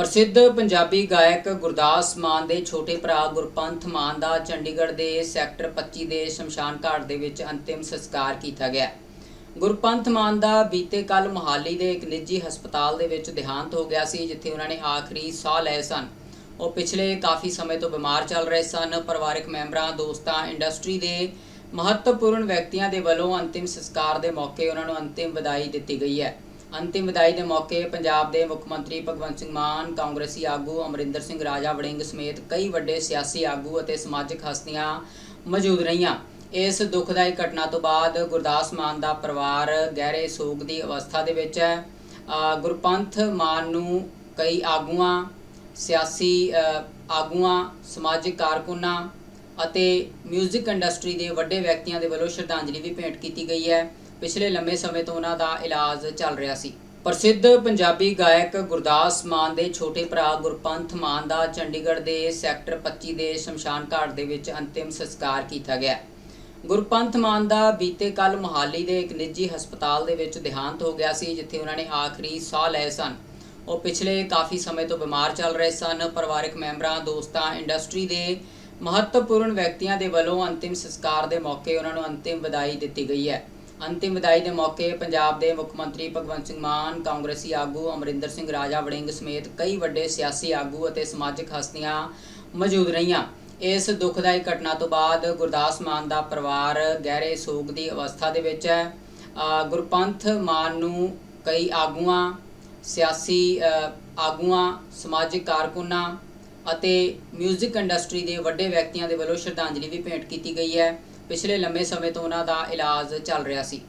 ਪ੍ਰਸਿੱਧ ਪੰਜਾਬੀ ਗਾਇਕ ਗੁਰਦਾਸ ਮਾਨ ਦੇ ਛੋਟੇ ਭਰਾ ਗੁਰਪੰਥ ਮਾਨ ਦਾ ਚੰਡੀਗੜ੍ਹ ਦੇ ਸੈਕਟਰ 25 ਦੇ ਸ਼ਮਸ਼ਾਨ ਘਾਟ ਦੇ ਵਿੱਚ ਅੰਤਿਮ ਸੰਸਕਾਰ ਕੀਤਾ ਗਿਆ ਗੁਰਪੰਥ ਮਾਨ ਦਾ ਬੀਤੇ ਕੱਲ ਮੋਹਾਲੀ ਦੇ ਇੱਕ ਨਿੱਜੀ ਹਸਪਤਾਲ ਦੇ ਵਿੱਚ ਦੇਹਾਂਤ ਹੋ ਗਿਆ ਸੀ, ਜਿੱਥੇ ਉਹਨਾਂ ਨੇ ਆਖਰੀ ਸਾਹ ਲਏ ਸਨ। ਉਹ ਪਿਛਲੇ ਕਾਫੀ ਸਮੇਂ ਤੋਂ ਬਿਮਾਰ ਚੱਲ ਰਹੇ ਸਨ। ਪਰਿਵਾਰਕ ਮੈਂਬਰਾਂ, ਦੋਸਤਾਂ, ਇੰਡਸਟਰੀ ਦੇ ਮਹੱਤਵਪੂਰਨ ਵਿਅਕਤੀਆਂ ਦੇ ਵੱਲੋਂ ਅੰਤਿਮ ਸੰਸਕਾਰ ਦੇ ਮੌਕੇ ਉਹਨਾਂ ਨੂੰ ਅੰਤਿਮ ਵਿਦਾਈ ਦਿੱਤੀ ਗਈ ਹੈ। ਅੰਤਿਮ ਵਿਦਾਈ ਦੇ ਮੌਕੇ ਪੰਜਾਬ ਦੇ ਮੁੱਖ ਮੰਤਰੀ ਭਗਵੰਤ ਸਿੰਘ ਮਾਨ, ਕਾਂਗਰਸੀ ਆਗੂ ਅਮਰਿੰਦਰ ਸਿੰਘ ਰਾਜਾ ਵੜਿੰਗ ਸਮੇਤ ਕਈ ਵੱਡੇ ਸਿਆਸੀ ਆਗੂ ਅਤੇ ਸਮਾਜਿਕ ਹਸਤੀਆਂ ਮੌਜੂਦ ਰਹੀਆਂ। ਇਸ ਦੁਖਦਾਈ ਘਟਨਾ ਤੋਂ ਬਾਅਦ ਗੁਰਦਾਸ ਮਾਨ ਦਾ ਪਰਿਵਾਰ ਗਹਿਰੇ ਸੋਗ ਦੀ ਅਵਸਥਾ ਦੇ ਵਿੱਚ ਹੈ ਗੁਰਪੰਥ ਮਾਨ ਨੂੰ ਕਈ ਆਗੂਆਂ, ਸਿਆਸੀ ਆਗੂਆਂ, ਸਮਾਜਿਕ ਕਾਰਕੁਨਾਂ ਅਤੇ 뮤직 ਇੰਡਸਟਰੀ ਦੇ ਵੱਡੇ ਵਿਅਕਤੀਆਂ ਦੇ ਵੱਲੋਂ ਸ਼ਰਧਾਂਜਲੀ ਵੀ ਭੇਂਟ ਕੀਤੀ ਗਈ ਹੈ। ਪਿਛਲੇ ਲੰਮੇ ਸਮੇਂ ਤੋਂ ਉਹਨਾਂ ਦਾ ਇਲਾਜ ਚੱਲ ਰਿਹਾ ਸੀ। ਪ੍ਰਸਿੱਧ ਪੰਜਾਬੀ ਗਾਇਕ ਗੁਰਦਾਸ ਮਾਨ ਦੇ ਛੋਟੇ ਭਰਾ ਗੁਰਪੰਥ ਮਾਨ ਦਾ ਚੰਡੀਗੜ੍ਹ ਦੇ ਸੈਕਟਰ 25 ਦੇ ਸ਼ਮਸ਼ਾਨ ਘਾਟ ਦੇ ਵਿੱਚ ਅੰਤਿਮ ਸੰਸਕਾਰ ਕੀਤਾ ਗਿਆ। ਗੁਰਪੰਥ ਮਾਨ ਦਾ ਬੀਤੇ ਕੱਲ ਮੋਹਾਲੀ ਦੇ ਇੱਕ ਨਿੱਜੀ ਹਸਪਤਾਲ ਦੇ ਵਿੱਚ ਦੇਹਾਂਤ ਹੋ ਗਿਆ ਸੀ, ਜਿੱਥੇ ਉਹਨਾਂ ਨੇ ਆਖਰੀ ਸਾਹ ਲਏ ਸਨ। ਉਹ ਪਿਛਲੇ ਕਾਫੀ ਸਮੇਂ ਤੋਂ ਬਿਮਾਰ ਚੱਲ ਰਹੇ ਸਨ। ਪਰਿਵਾਰਕ ਮੈਂਬਰਾਂ, ਦੋਸਤਾਂ, ਇੰਡਸਟਰੀ ਦੇ ਮਹੱਤਵਪੂਰਨ ਵਿਅਕਤੀਆਂ ਦੇ ਵੱਲੋਂ ਅੰਤਿਮ ਸੰਸਕਾਰ ਦੇ ਮੌਕੇ ਉਹਨਾਂ ਨੂੰ ਅੰਤਿਮ ਵਿਦਾਈ ਦਿੱਤੀ ਗਈ ਹੈ। ਅੰਤਿਮ ਵਿਦਾਈ ਦੇ ਮੌਕੇ ਪੰਜਾਬ ਦੇ ਮੁੱਖ ਮੰਤਰੀ ਭਗਵੰਤ ਸਿੰਘ ਮਾਨ, ਕਾਂਗਰਸੀ ਆਗੂ ਅਮਰਿੰਦਰ ਸਿੰਘ ਰਾਜਾ ਵੜਿੰਗ ਸਮੇਤ ਕਈ ਵੱਡੇ ਸਿਆਸੀ ਆਗੂ ਅਤੇ ਸਮਾਜਿਕ ਹਸਤੀਆਂ ਮੌਜੂਦ ਰਹੀਆਂ। ਇਸ ਦੁਖਦਾਈ ਘਟਨਾ ਤੋਂ ਬਾਅਦ ਗੁਰਦਾਸ ਮਾਨ ਦਾ ਪਰਿਵਾਰ ਗਹਿਰੇ ਸੋਗ ਦੀ ਅਵਸਥਾ ਦੇ ਵਿੱਚ ਹੈ ਗੁਰਪੰਥ ਮਾਨ ਨੂੰ ਕਈ ਆਗੂਆਂ, ਸਿਆਸੀ ਆਗੂਆਂ, ਸਮਾਜਿਕ ਕਾਰਕੁਨਾਂ ਅਤੇ 뮤직 ਇੰਡਸਟਰੀ ਦੇ ਵੱਡੇ ਵਿਅਕਤੀਆਂ ਦੇ ਵੱਲੋਂ ਸ਼ਰਧਾਂਜਲੀ ਵੀ ਭੇਂਟ ਕੀਤੀ ਗਈ ਹੈ। ਪਿਛਲੇ ਲੰਮੇ ਸਮੇਂ ਤੋਂ ਉਹਨਾਂ ਦਾ ਇਲਾਜ ਚੱਲ ਰਿਹਾ ਸੀ।